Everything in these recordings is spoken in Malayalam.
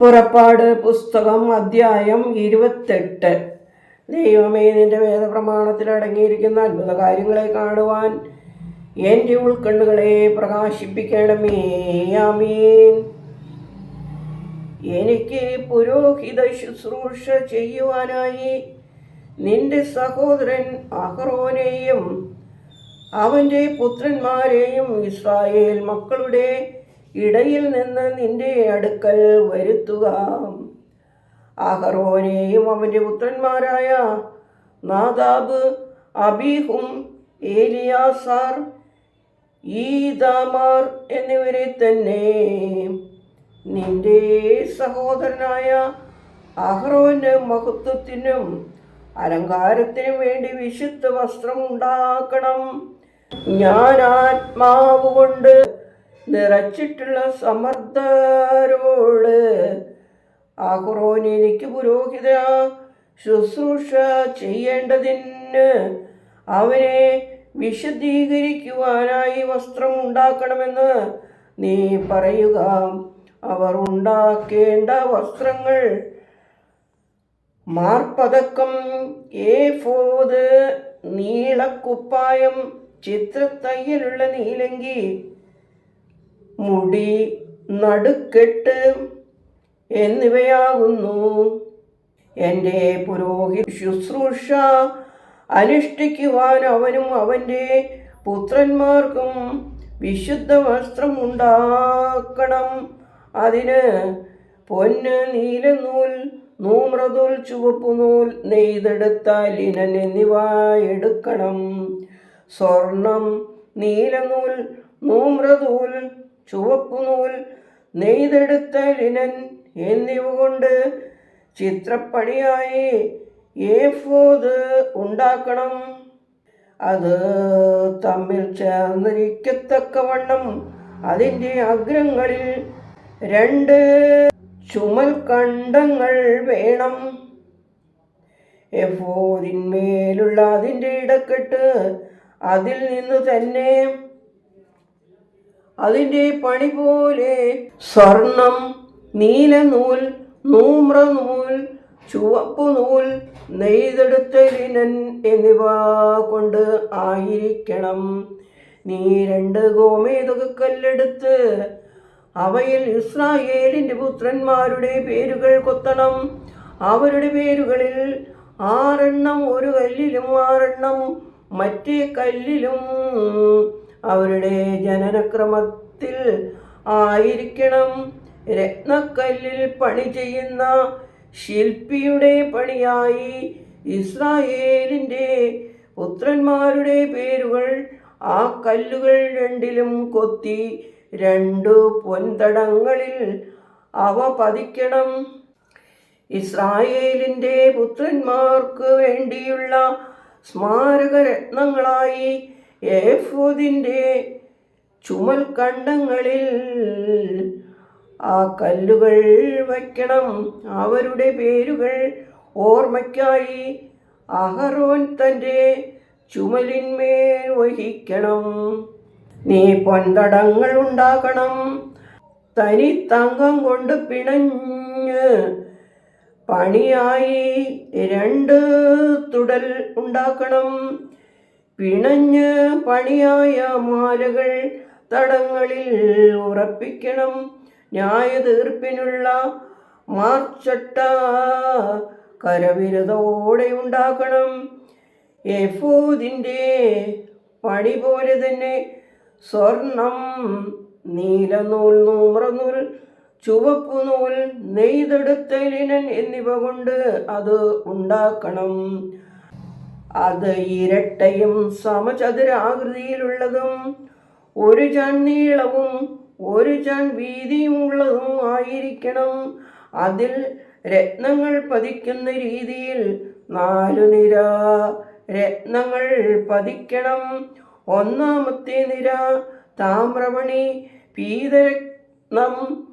പുറപ്പാട് പുസ്തകം അധ്യായം ഇരുപത്തെട്ട്. ദൈവമേ നിന്റെ വേദപ്രമാണത്തിൽ അടങ്ങിയിരിക്കുന്ന അത്ഭുത കാര്യങ്ങളെ കാണുവാൻ എന്റെ ഉൾക്കണ്ണുകളെ പ്രകാശിപ്പിക്കണമേ. ആമീൻ. എനിക്ക് പുരോഹിത ശുശ്രൂഷ ചെയ്യുവാനായി നിന്റെ സഹോദരൻ അഹ്റോനെയും അവന്റെ പുത്രന്മാരെയും ഇസ്രായേൽ മക്കളുടെ ഇടയിൽ നിന്ന് നിന്റെ അടുക്കൽ വരുത്തുക. അഹറോനെയും അവന്റെ പുത്രന്മാരായ നാദാബ് അബീഹും ഏലിയാസാർ ഈദാമാർ എന്നിവരെ തന്നെ. നിന്റെ സഹോദരനായ അഹ്റോന് മഹത്വത്തിനും അലങ്കാരത്തിനും വേണ്ടി വിശുദ്ധ വസ്ത്രം ഉണ്ടാക്കണം. ഞാൻ ആത്മാവ് കൊണ്ട് നിറച്ചിട്ടുള്ള സമർത്ഥരോട് അഹ്റോൻ എനിക്ക് പുരോഹിത ശുശ്രൂഷ ചെയ്യേണ്ടതിന് അവനെ വിശദീകരിക്കുവാനായി വസ്ത്രം ഉണ്ടാക്കണമെന്ന് നീ പറയുക. അവർ ഉണ്ടാക്കേണ്ട വസ്ത്രങ്ങൾ മാർപ്പതക്കം ഏഫോത് നീളക്കുപ്പായം ചിത്രത്തയ്യലുള്ള നീലങ്കി മുടി നടുക്കെട്ട് എന്നിവയാകുന്നു. എന്റെ പുരോഹിത ശുശ്രൂഷ അനുഷ്ഠിക്കുവാൻ അവനും അവന്റെ പുത്രന്മാർക്കും വിശുദ്ധ വസ്ത്രം ഉണ്ടാക്കണം അതിന് പൊന്ന് നീലനൂൽ നൂമ്രതൂൽ ചുവപ്പ് നൂൽ നെയ്തെടുത്ത ലിനൻ എന്നിവ എടുക്കണം. സ്വർണം നീലനൂൽ നൂമ്രതൂൽ ചുവപ്പ് നൂൽ നെയ്തെടുത്ത ലിനൻ എന്നിവ കൊണ്ട് ചിത്രപ്പണിയായി ഏഫോത് ഉണ്ടാക്കണം. അത് തമ്മിൽ ചേർന്നിരിക്കത്തക്കവണ്ണം അതിന്റെ അഗ്രങ്ങളിൽ രണ്ട് ചുമൽ കണ്ടങ്ങൾ വേണം. എഫോതിന്മേലുള്ള അതിന്റെ ഇടക്കെട്ട് അതിൽ നിന്ന് തന്നെ അതിന്റെ പണി പോലെ സ്വർണം നീലനൂൽ നൂമ്രനൂൽ ചുവപ്പ് നൂൽ നെയ്തെടുത്ത ലിനൻ എന്നിവ കൊണ്ട് ആയിരിക്കണം. നീ രണ്ട് ഗോമേതക കല്ലെടുത്ത് അവയിൽ ഇസ്രായേലിന്റെ പുത്രന്മാരുടെ പേരുകൾ കൊത്തണം. അവരുടെ പേരുകളിൽ ആറെണ്ണം ഒരു കല്ലിലും ആറെണ്ണം മറ്റേ കല്ലിലും അവരുടെ ജനനക്രമത്തിൽ ആയിരിക്കണം. രത്നക്കല്ലിൽ പണി ചെയ്യുന്ന ശില്പിയുടെ പണിയായി ഇസ്രായേലിന്റെ പുത്രന്മാരുടെ പേരുകൾ ആ കല്ലുകൾ രണ്ടിലും കൊത്തി രണ്ടു പൊൻതടങ്ങളിൽ അവ പതിക്കണം. ഇസ്രായേലിന്റെ പുത്രന്മാർക്ക് വേണ്ടിയുള്ള സ്മാരകരത്നങ്ങളായി ഏഫോദിന്റെ ചുമൽ കണ്ടങ്ങളിൽ ആ കല്ലുകൾ വയ്ക്കണം. അവരുടെ പേരുകൾ ഓർമ്മയ്ക്കായി അഹറോൻ തന്റെ ചുമലിന്മേൽ വഹിക്കണം. നീ പൊന്തടങ്ങൾ ഉണ്ടാക്കണം. തനി തങ്കം കൊണ്ട് പിണഞ്ഞ് പണിയായി രണ്ട് തുടൽ ഉണ്ടാക്കണം. പിണഞ്ഞ് പണിയായ മാലകൾ തടങ്ങളിൽ ഉറപ്പിക്കണം. ന്യായ തീർപ്പിനുള്ള മാർച്ചട്ട കരവിരതോടെ ഉണ്ടാക്കണം. എഫൂതിന്റെ പണി പോലെ തന്നെ സ്വർണം നീലനൂൽ നൂമ്രനൂൽ ചുവപ്പ് നൂൽ നെയ്തെടുത്ത ലിനൻ എന്നിവ കൊണ്ട് അത് ഉണ്ടാക്കണം. അത് ഇരട്ടയും സമചതുരാകൃതിയിലുള്ളതും ഒരു ചൺ നീളവും ഒരു ചാൺ വീതിയുമുള്ളതും ആയിരിക്കണം. അതിൽ രത്നങ്ങൾ പതിക്കുന്ന രീതിയിൽ നാലു നിര രത്നങ്ങൾ പതിക്കണം. ഒന്നാമത്തെ നിര താമ്രമണി പീതരത്നം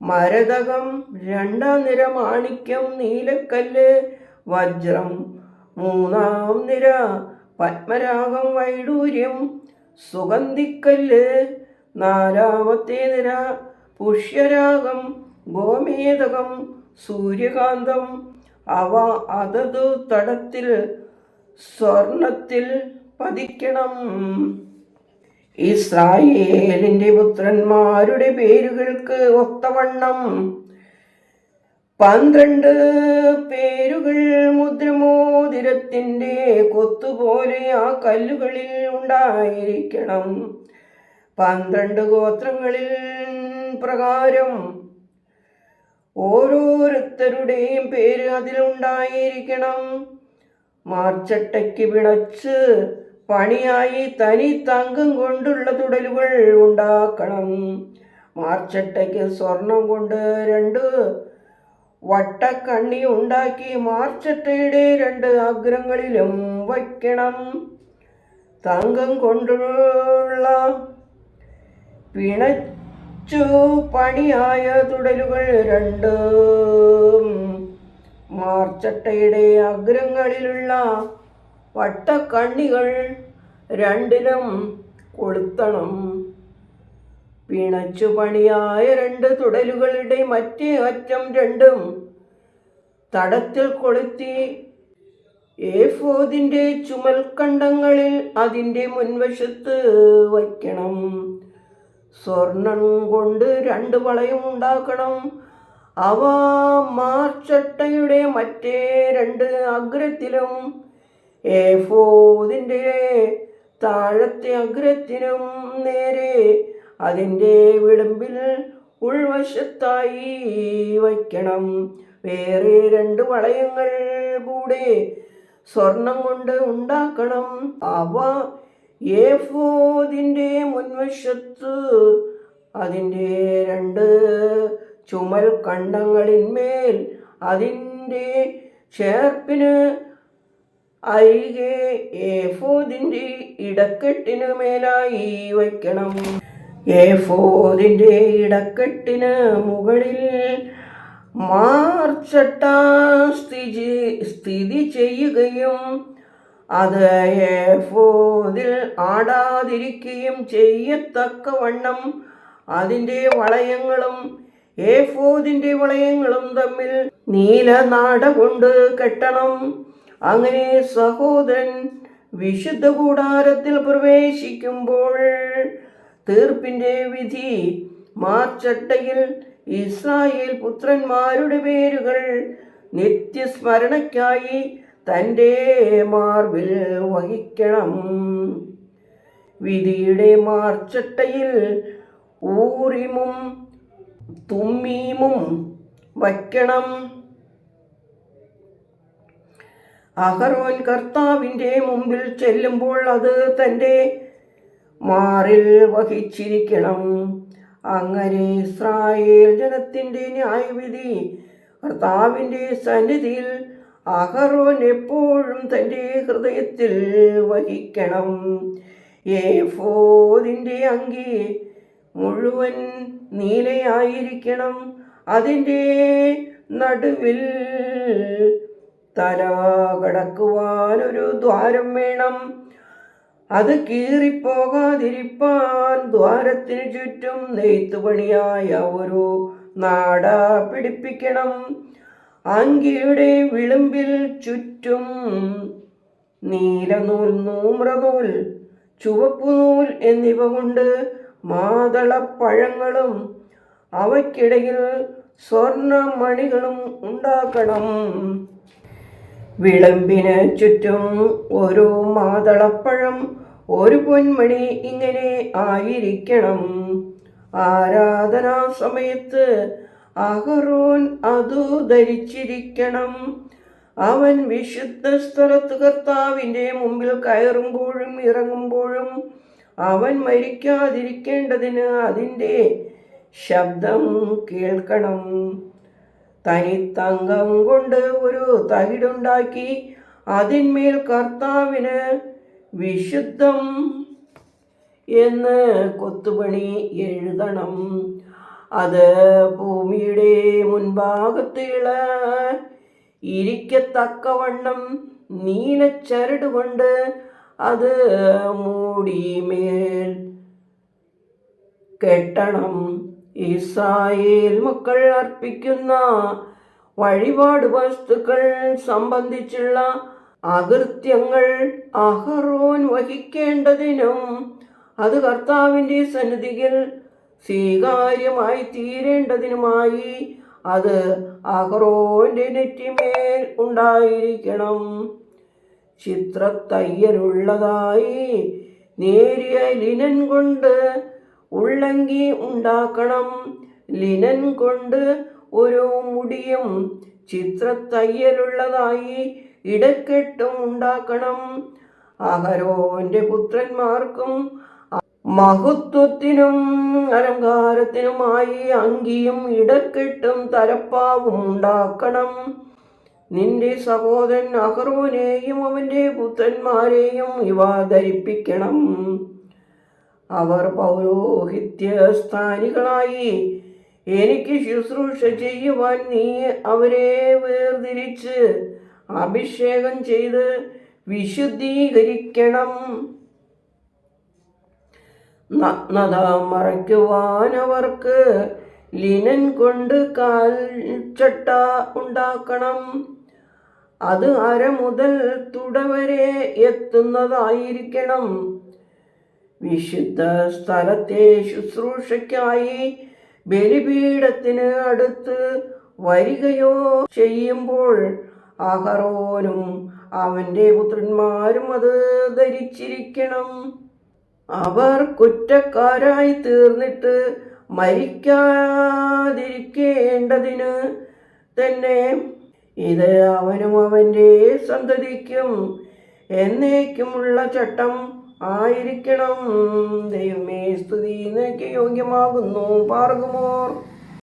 മരതകം രണ്ടാം നിര മാണിക്യം നീലക്കല്ല് വജ്രം മൂന്നാം നിര പത്മരാഗം വൈഡൂര്യം സുഗന്ധിക്കല്ല് നാലാമത്തെ നിര പുഷ്യരാഗം ഗോമേതകം സൂര്യകാന്തം. അവ അതതു തടത്തിൽ സ്വർണത്തിൽ പതിക്കണം. ഇസ്രായേലിന്റെ പുത്രന്മാരുടെ പേരുകൾക്ക് ഒത്തവണ്ണം പന്ത്രണ്ട് പേരുകൾ മുദ്രമോതിരത്തിന്റെ കൊത്തുപോലെ ആ കല്ലുകളിൽ ഉണ്ടായിരിക്കണം. പന്ത്രണ്ട് ഗോത്രങ്ങളിൽ പ്രകാരം ഓരോരുത്തരുടെയും പേര് അതിലുണ്ടായിരിക്കണം മാർച്ചട്ടയ്ക്ക് പിണച്ച് പണിയായി തനി തങ്കം കൊണ്ടുള്ള തുടലുകൾ ഉണ്ടാക്കണം. മാർച്ചട്ടയ്ക്ക് സ്വർണം കൊണ്ട് രണ്ട് വട്ടക്കണ്ണി ഉണ്ടാക്കി മാർച്ചട്ടയുടെ രണ്ട് അഗ്രങ്ങളിലും വയ്ക്കണം. തങ്കം കൊണ്ടുള്ള പിണച്ചു പണിയായ തുടലുകൾ രണ്ട് മാർച്ചട്ടയുടെ അഗ്രങ്ങളിലുള്ള വട്ടക്കണ്ണികൾ രണ്ടിലും കൊളുത്തണം. പിണച്ചു പണിയായ രണ്ട് തുടലുകളുടെ മറ്റേ അറ്റം രണ്ടും തടത്തിൽ കൊളുത്തി ഏഫോദിന്റെ ചുമൽക്കണ്ടങ്ങളിൽ അതിന്റെ മുൻവശത്ത് വയ്ക്കണം. സ്വർണം കൊണ്ട് രണ്ട് വളയം ഉണ്ടാക്കണം. അവ മാർച്ചട്ടയുടെ മറ്റേ രണ്ട് അഗ്രത്തിലും ഏഫോദിന്റെ താഴത്തെ അഗ്രത്തിനും നേരെ അതിന്റെ വിളിമ്പിൽ ഉൾവശത്തായി വയ്ക്കണം. വേറെ രണ്ട് വളയങ്ങൾ കൂടെ സ്വർണം കൊണ്ട് ഉണ്ടാക്കണം. അവ ഏഫോദിന്റെ മുൻവശത്ത് അതിന്റെ രണ്ട് ചുമൽ കണ്ടങ്ങളിന്മേൽ അതിന്റെ ചേർപ്പിന് അരികെ ഏഫോദിന്റെ ഇടക്കെട്ടിന് മേലായി വയ്ക്കണം. ഏഫോദിന്റെ ഇടക്കെട്ടിന് മുകളിൽ മാർച്ചട്ട സ്ഥിതി സ്ഥിതി ചെയ്യുകയും അത് ഏഫോദിൽ ആടാതിരിക്കുകയും ചെയ്യത്തക്കവണ്ണം അതിന്റെ വളയങ്ങളും ഏഫോദിന്റെ വളയങ്ങളും തമ്മിൽ നീലനാട കൊണ്ട് കെട്ടണം. അങ്ങനെ സഹോദരൻ വിശുദ്ധ കൂടാരത്തിൽ പ്രവേശിക്കുമ്പോൾ തീർപ്പിന്റെ വിധി. മാർച്ചട്ടയിൽ ഇസ്രായേൽ പുത്രന്മാരുടെ പേരുകൾ നിത്യസ്മരണയ്ക്കായി തന്റെ മാർബിൽ വഹിക്കണം. വിധിയുടെ മാർച്ചട്ടയിൽ ഊറിമും തുമ്മീമും വയ്ക്കണം. അഹറോൻ കർത്താവിന്റെ മുമ്പിൽ ചെല്ലുമ്പോൾ അത് തന്റെ മാറിൽ വഹിച്ചിരിക്കണം. അങ്ങനെ ഇസ്രായേൽ ജനത്തിന്റെ ന്യായവിധി കർത്താവിന്റെ സന്നിധിയിൽ അഹറോൻ എപ്പോഴും തന്റെ ഹൃദയത്തിൽ വഹിക്കണം. ഏഫോദിന്റെ അങ്കി മുഴുവൻ നീലയായിരിക്കണം. അതിന്റെ നടുവിൽ തല കടക്കുവാനൊരു ദ്വാരം വേണം. അത് കീറിപ്പോകാതിരിപ്പാൻ ദ്വാരത്തിനു ചുറ്റും നെയ്ത്തുപണിയായ ഒരു നാട പിടിപ്പിക്കണം. അങ്കിയുടെ വിളിമ്പിൽ ചുറ്റും നീലനൂൽ നൂമ്രനൂൽ ചുവപ്പുനൂൽ എന്നിവ കൊണ്ട് മാതളപ്പഴങ്ങളും അവയ്ക്കിടയിൽ സ്വർണമണികളും ഉണ്ടാക്കണം. വിളമ്പിന് ചുറ്റും ഒരു മാതളപ്പഴം ഒരു പൊന്മണി ഇങ്ങനെ ആയിരിക്കണം. ആരാധനാ സമയത്ത് അഹറോൻ അതു ധരിച്ചിരിക്കണം. അവൻ വിശുദ്ധ സ്ഥലത്ത് കർത്താവിന്റെ മുമ്പിൽ കയറുമ്പോഴും ഇറങ്ങുമ്പോഴും അവൻ മരിക്കാതിരിക്കേണ്ടതിന് അതിന്റെ ശബ്ദം കേൾക്കണം. തനിത്തങ്കം കൊണ്ട് ഒരു തകിടുണ്ടാക്കി അതിന്മേൽ കർത്താവിന് വിശുദ്ധം എന്ന് കൊത്തുപണി എഴുതണം. അത് ഭൂമിയുടെ മുൻഭാഗത്തുള്ള ഇരിക്കത്തക്കവണ്ണം നീലച്ചരട് കൊണ്ട് അത് മൂടിമേൽ കെട്ടണം. ഇസ്രായേൽ മക്കൾ അർപ്പിക്കുന്ന വഴിപാട് വസ്തുക്കൾ സംബന്ധിച്ചുള്ള അകൃത്യങ്ങൾ അഹറോൻ വഹിക്കേണ്ടതിനും അത് കർത്താവിന്റെ സന്നിധിയിൽ സ്വീകാര്യമായി തീരേണ്ടതിനുമായി അത് അഹ്റോന്റെ നെറ്റിമേൽ ഉണ്ടായിരിക്കണം. ചിത്രത്തയ്യലുള്ളതായി നേരിയ ലിനൻ കൊണ്ട് ഉള്ളങ്കി ഉണ്ടാക്കണം. ലിനൻ കൊണ്ട് ഒരു മുടിയും ചിത്രത്തയ്യലുള്ളതായി ഇടക്കെട്ടും ഉണ്ടാക്കണം. അഹരോന്റെ പുത്രന്മാർക്കും മഹത്വത്തിനും അലങ്കാരത്തിനുമായി അങ്കിയും ഇടക്കെട്ടും തലപ്പാവും ഉണ്ടാക്കണം. നിന്റെ സഹോദരൻ അഹറോനെയും അവന്റെ പുത്രന്മാരെയും ഇവ ധരിപ്പിക്കണം അവർ പൗരോഹിത്യസ്ഥാനികളായി. എനിക്ക് ശുശ്രൂഷ ചെയ്യുവാൻ നീ അവരെ വേർതിരിച്ച് അഭിഷേകം ചെയ്ത് വിശുദ്ധീകരിക്കണം. നഗ്നത മറയ്ക്കുവാനവർക്ക് ലിനൻ കൊണ്ട് കാൽച്ചട്ട ഉണ്ടാക്കണം. അത് അര മുതൽ തുടവരെ എത്തുന്നതായിരിക്കണം. വിശുദ്ധ സ്ഥലത്തെ ശുശ്രൂഷയ്ക്കായി ബലിപീഠത്തിന് അടുത്ത് വരികയോ ചെയ്യുമ്പോൾ അഹറോനും അവന്റെ പുത്രന്മാരും അത് ധരിച്ചിരിക്കണം. അവർ കുറ്റക്കാരായി തീർന്നിട്ട് മരിക്കാതിരിക്കേണ്ടതിന് തന്നെ ഇത് അവനും അവന്റെ സന്തതിക്കും എന്നേക്കുമുള്ള ചട്ടം ആയിരിക്കണം. ദൈവമേ സ്തുതി നിനക്ക് യോഗ്യമാകുന്നു. പാർക്കുമോർ